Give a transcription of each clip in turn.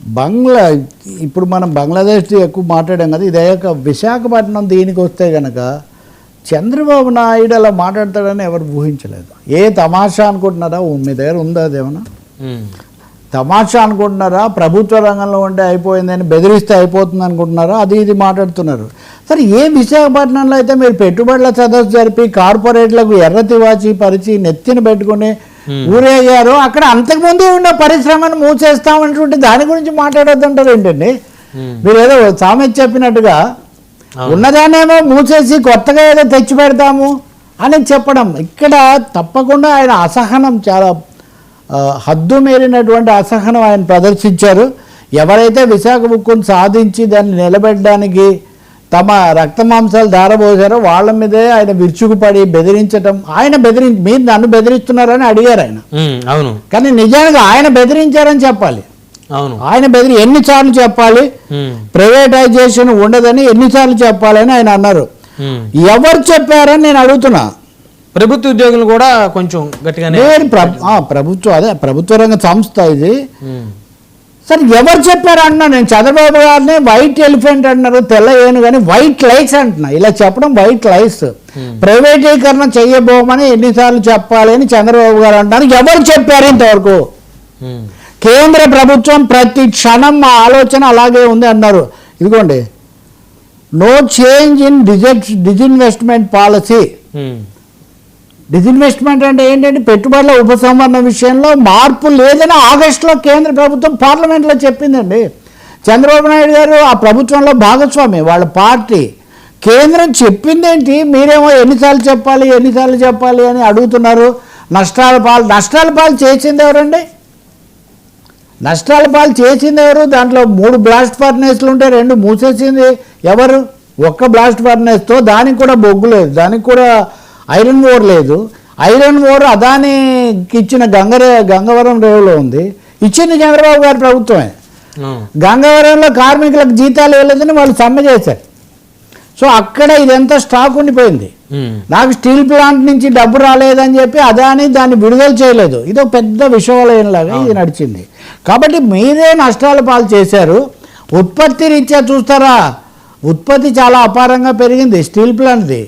బంగ్లా ఇప్పుడు మనం బంగ్లాదేశ్ ఎక్కువ మాట్లాడాం కదా ఇదే ఒక విశాఖపట్నం దీనికి వస్తే కనుక చంద్రబాబు నాయుడు అలా మాట్లాడతాడని ఎవరు ఊహించలేదు. ఏ తమాషా అనుకుంటున్నారా? మీ దగ్గర ఉందా అదేమన్నా. తమాషా అనుకుంటున్నారా? ప్రభుత్వ రంగంలో ఉంటే అయిపోయిందని బెదిరిస్తే అయిపోతుంది అనుకుంటున్నారా? అది ఇది మాట్లాడుతున్నారు. సరే ఏ విశాఖపట్నంలో అయితే మీరు పెట్టుబడుల సదస్సు జరిపి కార్పొరేట్లకు ఎర్ర తివాచి పరిచి నెత్తిన పెట్టుకుని ఊరేగారు. అక్కడ అంతకుముందే ఉన్న పరిశ్రమను మూసేస్తామన్నటువంటి దాని గురించి మాట్లాడొద్దంటారు ఏంటండి? ఉమ్. మీరు ఏదో సామెత చెప్పినట్టుగా. ఉన్నదానేమో మూసేసి కొత్తగా ఏదో తెచ్చి పెడతాము అని చెప్పడం. ఇక్కడ తప్పకుండా ఆయన అసహనం చాలా హద్దు మీరినటువంటి అసహనం ఆయన ప్రదర్శించారు. ఎవరైతే విశాఖ ఉక్కును సాధించి దాన్ని నిలబెట్టడానికి తమ రక్త మాంసాలు దారబోసారో వాళ్ళ మీదే ఆయన విరుచుకుపడి బెదిరించటం ఆయన బెదిరించి మీరు నన్ను బెదిరిస్తున్నారని అడిగారు ఆయన. అవును. కానీ నిజానికి ఆయన బెదిరించారని చెప్పాలి. అవును. ఆయన బెదిరి ఎన్నిసార్లు చెప్పాలి? ప్రైవేటైజేషన్ ఉండదని ఎన్నిసార్లు చెప్పాలని ఆయన అన్నారు. ఎవరు చెప్పారని నేను అడుగుతున్నా. ప్రభుత్వ ఉద్యోగులు కూడా కొంచెం ఆ, ప్రభుత్వం అదే ప్రభుత్వ రంగ సంస్థ ఇది. సరే ఎవరు చెప్పారు అంటున్నా నేను? చంద్రబాబు గారిని వైట్ ఎలిఫెంట్ అంటున్నారు తెల్ల ఏను కానీ వైట్ లైట్స్ అంటున్నా. ఇలా చెప్పడం వైట్ లైట్స్ ప్రైవేటీకరణ చెయ్యబోమని ఎన్నిసార్లు చెప్పాలి అని చంద్రబాబు గారు అంటున్నారు. ఎవరు చెప్పారు ఇంతవరకు? ఉమ్, కేంద్ర ప్రభుత్వం ప్రతి క్షణం మా ఆలోచన అలాగే ఉంది అన్నారు. ఇదిగోండి. నో చేంజ్ ఇన్ డిజెట్ డిజిన్వెస్ట్మెంట్ పాలసీ డిజిన్వెస్ట్మెంట్ అంటే ఏంటంటే పెట్టుబడుల ఉపసంహరణ విషయంలో మార్పు లేదని ఆగస్టులో కేంద్ర ప్రభుత్వం పార్లమెంట్లో చెప్పిందండి. చంద్రబాబు నాయుడు గారు ఆ ప్రభుత్వంలో భాగస్వామి. వాళ్ళ పార్టీ. కేంద్రం చెప్పిందేంటి? మీరేమో ఎన్నిసార్లు చెప్పాలి ఎన్నిసార్లు చెప్పాలి అని అడుగుతున్నారు. నష్టాల పాలు నష్టాల పాలు చేసింది ఎవరండి? నష్టాల పాలు చేసింది ఎవరు? దాంట్లో మూడు బ్లాస్ట్ ఫర్నేస్లు ఉంటే రెండు మూసేసింది ఎవరు? ఒక్క బ్లాస్ట్ ఫర్నేస్తో దానికి కూడా బొగ్గు లేదు. దానికి కూడా ఐరన్ ఓర్ లేదు. ఐరన్ ఓర్ అదానికి ఇచ్చిన గంగరే గంగవరం రేవులో ఉంది. ఇచ్చింది చంద్రబాబు గారి ప్రభుత్వమే. గంగవరంలో కార్మికులకు జీతాలు ఇవ్వలేదని వాళ్ళు సమ్మె చేశారు. సో అక్కడ ఇదంతా స్టాక్ ఉండిపోయింది. నాకు స్టీల్ ప్లాంట్ నుంచి డబ్బు రాలేదని చెప్పి అదాని దాన్ని విడుదల చేయలేదు. ఇది ఒక పెద్ద విషవలయంలాగా ఇది నడిచింది. కాబట్టి మీరే నష్టాల పాలు చేశారు. ఉత్పత్తి రీత్యా చూస్తారా? ఉత్పత్తి చాలా అపారంగా పెరిగింది స్టీల్ ప్లాంట్ది.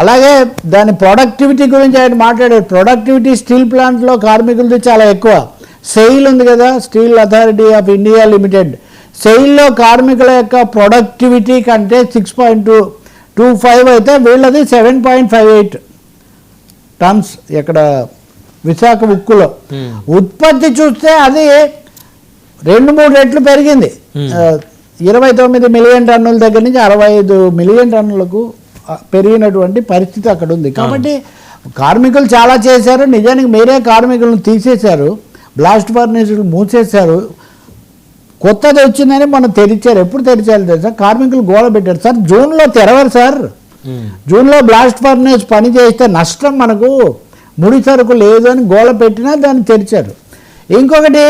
అలాగే దాని ప్రొడక్టివిటీ గురించి ఆయన మాట్లాడారు. ప్రొడక్టివిటీ స్టీల్ ప్లాంట్లో కార్మికులది చాలా ఎక్కువ. సెయిల్ ఉంది కదా steel authority of India limited సెయిల్లో కార్మికుల యొక్క ప్రొడక్టివిటీ కంటే six point two two five అయితే వీళ్ళది seven point five eight tons ఇక్కడ విశాఖ ఉక్కులో. Hmm. ఉత్పత్తి చూస్తే అది రెండు మూడు రెట్లు పెరిగింది. Hmm. ఇరవై తొమ్మిది మిలియన్ టన్నుల దగ్గర నుంచి అరవై ఐదు మిలియన్ టన్నులకు పెరిగినటువంటి పరిస్థితి అక్కడ ఉంది. కాబట్టి కార్మికులు చాలా చేశారు. నిజానికి మీరే కార్మికులను తీసేశారు. బ్లాస్ట్ ఫర్నేసులు మూసేశారు. కొత్తది వచ్చిందని మనం తెరిచారు. ఎప్పుడు తెరిచారు తెలుసా? కార్మికులు గోల పెట్టారు. సార్ జూన్లో తెరవరు సార్. జూన్లో బ్లాస్ట్ ఫర్నేస్ పని చేస్తే నష్టం మనకు ముడి సరుకు లేదు అని గోల పెట్టినా దాన్ని తెరిచారు. ఇంకొకటి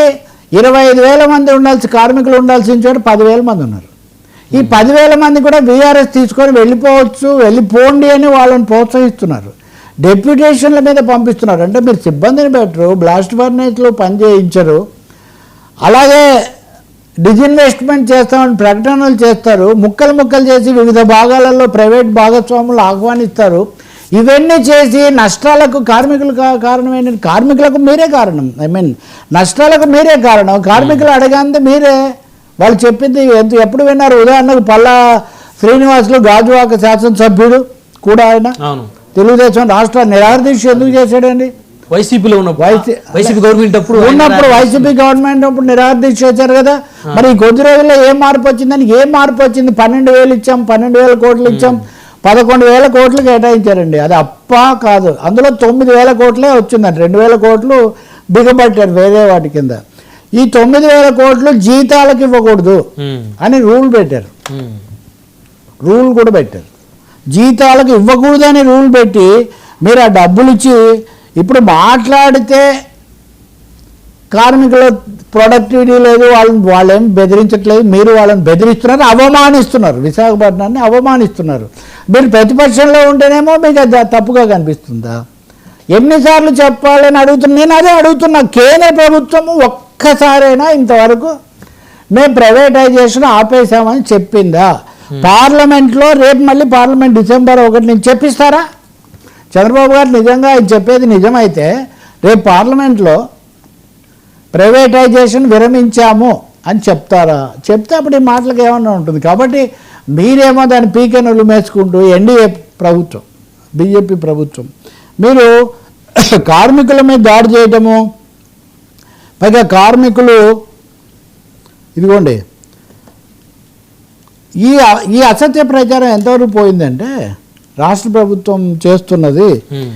ఇరవై ఐదు వేల మంది ఉండాల్సి కార్మికులు ఉండాల్సిన చోట పదివేల మంది ఉన్నారు. ఈ పదివేల మంది కూడా బీఆర్ఎస్ తీసుకొని వెళ్ళిపోవచ్చు వెళ్ళిపోండి అని వాళ్ళని ప్రోత్సహిస్తున్నారు. డెప్యుటేషన్ల మీద పంపిస్తున్నారు. అంటే మీరు సిబ్బందిని పెట్టరు బ్లాస్ట్ ఫర్నేస్లో పని చేయించరు. అలాగే డిజిన్వెస్ట్మెంట్ చేస్తామని ప్రకటనలు చేస్తారు. ముక్కలు ముక్కలు చేసి వివిధ భాగాలలో ప్రైవేట్ భాగస్వాములు ఆహ్వానిస్తారు. ఇవన్నీ చేసి నష్టాలకు కార్మికులు కా- కారణం ఏంటంటే కార్మికులకు మీరే కారణం. ఐ మీన్ నష్టాలకు మీరే కారణం. కార్మికులు అడగంది మీరే. వాళ్ళు చెప్పింది ఎంత ఎప్పుడు విన్నారు? ఉదాహరణకు పల్లా శ్రీనివాసులు గాజువాక శాసనసభ్యుడు కూడా ఆయన. తెలుగుదేశం రాష్ట్ర నిరాదీక్ష ఎందుకు చేశాడండి? వైసీపీలో ఉన్నప్పుడు వైసీ- వైసీపీ గవర్నమెంట్ అప్పుడు ఉన్నప్పుడు వైసీపీ గవర్నమెంట్ అప్పుడు నిరాదీక్ష వచ్చారు కదా. మరి ఈ కొద్ది రోజుల్లో ఏం మార్పు వచ్చిందని ఏం మార్పు వచ్చింది? పన్నెండు వేలు ఇచ్చాం పన్నెండు వేల కోట్లు ఇచ్చాం పదకొండు వేల కోట్లు కేటాయించారండి. అది అప్ప కాదు. అందులో తొమ్మిది వేల కోట్లే వచ్చిందండి రెండు వేల కోట్లు బిగబట్టారు వేరే వాటి కింద. ఈ తొమ్మిది వేల కోట్లు జీతాలకు ఇవ్వకూడదు అని రూల్ పెట్టారు. రూల్ కూడా పెట్టారు. జీతాలకు ఇవ్వకూడదని రూల్ పెట్టి మీరు ఆ డబ్బులు ఇచ్చి ఇప్పుడు మాట్లాడితే కార్మికుల ప్రొడక్టివిటీ లేదు వాళ్ళని వాళ్ళేం బెదిరించట్లేదు మీరు వాళ్ళని బెదిరిస్తున్నారు అవమానిస్తున్నారు. విశాఖపట్నాన్ని అవమానిస్తున్నారు. మీరు ప్రతిపక్షంలో ఉంటేనేమో మీకు అది తప్పుగా కనిపిస్తుందా? ఎన్నిసార్లు చెప్పాలని అడుగుతున్నా నేను అదే అడుగుతున్నా. కేంద్ర ప్రభుత్వము ఒక్క ఒక్కసారైనా ఇంతవరకు మేము ప్రైవేటైజేషన్ ఆపేసామని చెప్పిందా? పార్లమెంట్లో రేపు మళ్ళీ పార్లమెంట్ డిసెంబర్ ఒకటి నుంచి చెప్పిస్తారా? చంద్రబాబు గారు నిజంగా ఆయన చెప్పేది నిజమైతే రేపు పార్లమెంట్లో ప్రైవేటైజేషన్ విరమించాము అని చెప్తారా? చెప్తే అప్పుడు ఈ మాటలకు ఏమన్నా ఉంటుంది? కాబట్టి మీరేమో దాన్ని పీకెనులు మేసుకుంటూ ఎన్డీఏ ప్రభుత్వం బీజేపీ ప్రభుత్వం మీరు కార్మికుల మీద దాడి చేయటము పైగా కార్మికులు ఇదిగోండి ఈ ఈ అసత్య ప్రచారం ఎంతవరకు పోయిందంటే రాష్ట్ర ప్రభుత్వం చేస్తున్నది ఉమ్.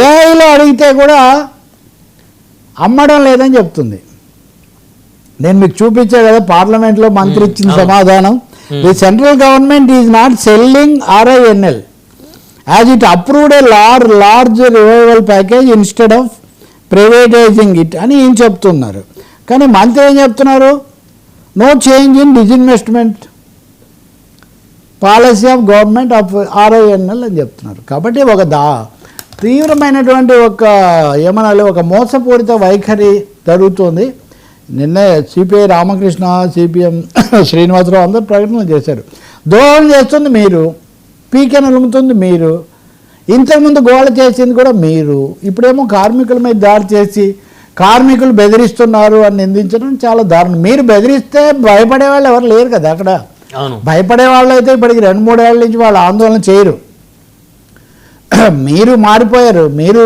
ఏఐలో అడిగితే కూడా అమ్మడం లేదని చెప్తుంది నేను మీకు చూపించా కదా పార్లమెంట్లో మంత్రి ఇచ్చిన అవును. సమాధానం the central government is not selling RINL as it approved a lar large revival package instead of privatising it అని ఈయన చెప్తున్నారు. కానీ మంత్రి ఏం చెప్తున్నారు? No change in disinvestment policy of government of RINL అని చెప్తున్నారు. కాబట్టి ఒక దా తీవ్రమైనటువంటి ఒక ఏమనాలి ఒక మోసపూరిత వైఖరి జరుగుతుంది. నిన్నే సిపిఐ రామకృష్ణ సిపిఎం శ్రీనివాసరావు అందరూ ప్రకటనలు చేశారు. దోహం చేస్తుంది మీరు పీకే నలుముతుంది మీరు ఇంతకుముందు గోల చేసింది కూడా మీరు. ఇప్పుడేమో కార్మికుల మీద దాడి చేసి కార్మికులు బెదిరిస్తున్నారు అని నిందించడం చాలా దారుణం. మీరు బెదిరిస్తే భయపడే వాళ్ళు ఎవరు లేరు కదా అక్కడ. భయపడే వాళ్ళు అయితే ఇప్పటికి రెండు మూడేళ్ళ నుంచి వాళ్ళు ఆందోళన చేయరు. మీరు మారిపోయారు. మీరు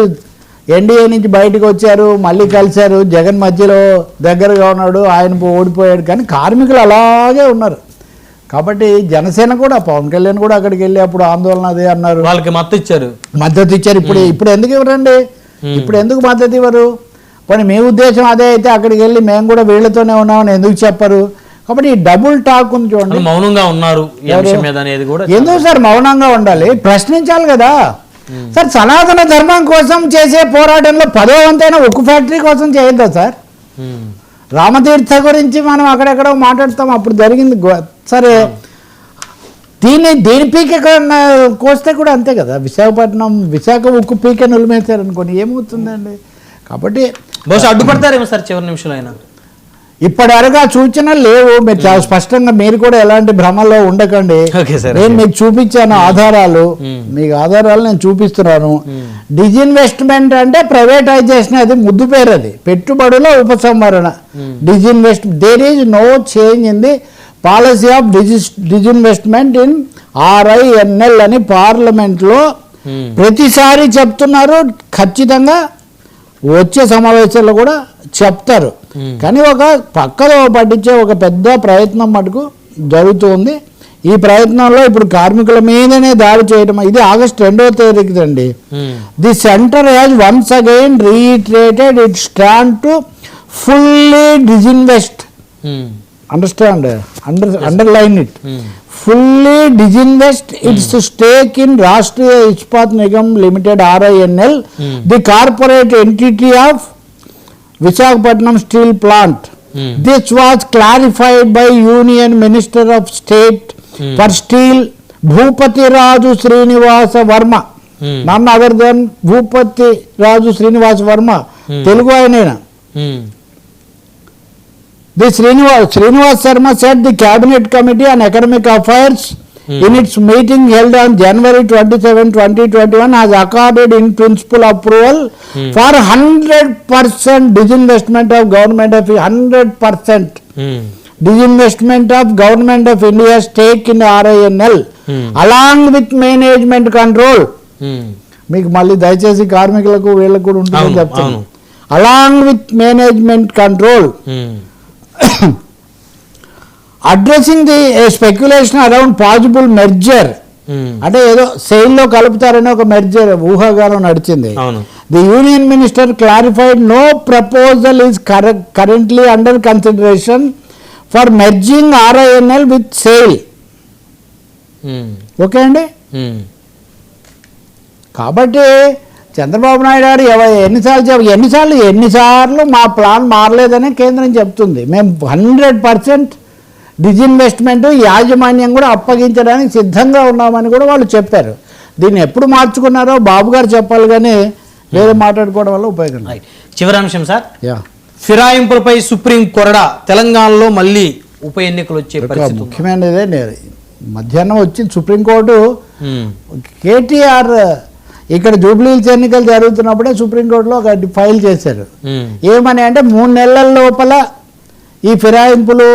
ఎన్డీఏ నుంచి బయటకు వచ్చారు మళ్ళీ కలిశారు జగన్ మధ్యలో దగ్గరగా ఉన్నాడు ఆయన ఓడిపోయాడు. కానీ కార్మికులు అలాగే ఉన్నారు. కాబట్టి జనసేన కూడా పవన్ కళ్యాణ్ కూడా అక్కడికి వెళ్ళి అప్పుడు ఆందోళన అదే అన్నారు. వాళ్ళకి మత్తు ఇచ్చారు. మద్దతు ఇచ్చారు. ఇప్పుడు ఇప్పుడు ఎందుకు ఇవ్వరండి? ఇప్పుడు ఎందుకు మద్దతు ఇవ్వరు? పోనీ మీ ఉద్దేశం అదే అయితే అక్కడికి వెళ్ళి మేము కూడా వీళ్ళతోనే ఉన్నామని ఎందుకు చెప్పరు? కాబట్టి ఈ డబుల్ టాక్ ఉంది చూడండి. మౌనంగా ఉన్నారు ఎందుకు సార్ మౌనంగా ఉండాలి? ప్రశ్నించాలి కదా. సార్ సనాతన ధర్మం కోసం చేసే పోరాటంలో పదో వంతైనా ఉక్కు ఫ్యాక్టరీ కోసం చేయొద్దా సార్. రామతీర్థ గురించి మనం అక్కడెక్కడో మాట్లాడతాం. అప్పుడు జరిగింది సరే. దీన్ని దీని పీక కోస్తే కూడా అంతే కదా. విశాఖపట్నం విశాఖ ఉక్కు పీక నులిమేశారు అనుకోండి ఏమవుతుందండి? కాబట్టి బహుశా అడ్డుపడతారేమో సార్ చివరి నిమిషంలో అయినా. ఇప్పటి వరకు ఆ సూచనలు లేవు. మీరు చాలా స్పష్టంగా మీరు కూడా ఎలాంటి భ్రమలో ఉండకండి. నేను మీకు చూపించాను ఆధారాలు. మీకు ఆధారాలు నేను చూపిస్తున్నాను. డిజిన్వెస్ట్మెంట్ అంటే ప్రైవేటైజేషన్ అది ముద్దు పేరు అది. పెట్టుబడుల ఉపసంహరణ. Disinvest there is no change in the policy of dis disinvestment in RINL అని పార్లమెంట్లో ఉమ్. ప్రతిసారి చెప్తున్నారు ఖచ్చితంగా వచ్చే సమావేశాల్లో కూడా చెప్తారు Hmm. కానీ ఒక పక్కలో పట్టించే ఒక పెద్ద ప్రయత్నం మటుకు జరుగుతుంది ఈ ప్రయత్నంలో ఇప్పుడు కార్మికుల మీదనే దాడి చేయడం ఇది ఆగస్ట్ రెండవ తేదీకి అండి ఉమ్. The centre has once again reiterated it stand to fully disinvest. Understand under underline it Rashtriya Ispat Nigam Limited RINL, Hmm. the corporate entity of Visakhapatnam Steel Plant. Hmm. This was clarified by Union Minister of State Hmm. for Steel Bhupati Raju Srinivasa Verma. Hmm. None other than Bhupati Raju Srinivasa Verma. Hmm. Telugu ఆయనైనా um. The Srinivas, Srinivas Sharma said the Cabinet Committee on Economic Affairs Hmm. in its meeting held on January 27, 2021 has accorded in principle approval Hmm. for 100% disinvestment of government of 100% um. disinvestment of government of India stake in RINL Hmm. along with management control. Um. మీకు మళ్ళీ దయచేసి కార్మికులకు వీళ్ళకు కూడా ఉంటుందని చెప్తాను. Along with management control. Addressing the speculation around possible merger. అంటే ఏదో సెయిల్లో కలుపుతారని ఒక మెర్జర్ ఊహాగానం నడిచింది the union minister clarified no proposal is currently under consideration for merging RINL with SAIL um. Okay అండి ఉమ్. కాబట్టి చంద్రబాబు నాయుడు గారు ఎన్నిసార్లు చెప్ ఎన్నిసార్లు ఎన్నిసార్లు మా ప్లాన్ మారలేదని కేంద్రం చెప్తుంది. మేము హండ్రెడ్ పర్సెంట్ డిజిన్వెస్ట్మెంట్ యాజమాన్యం కూడా అప్పగించడానికి సిద్ధంగా ఉన్నామని కూడా వాళ్ళు చెప్పారు. దీన్ని ఎప్పుడు మార్చుకున్నారో బాబు గారు చెప్పాలి కానీ వేరే మాట్లాడుకోవడం వల్ల ఉపయోగం చివరి అంశం సార్. యా. ఫిరాయింపులపై సుప్రీం కొరడా తెలంగాణలో మళ్ళీ ఉప ఎన్నికలు వచ్చే. ముఖ్యమైనదే నేను మధ్యాహ్నం వచ్చింది సుప్రీంకోర్టు ఉమ్. కేటీఆర్ ఇక్కడ జూబ్లీహిల్స్ ఎన్నికలు జరుగుతున్నప్పుడే సుప్రీంకోర్టులో ఒక ఫైల్ చేశారు. ఏమని అంటే మూడు నెలల లోపల ఈ ఫిరాయింపులు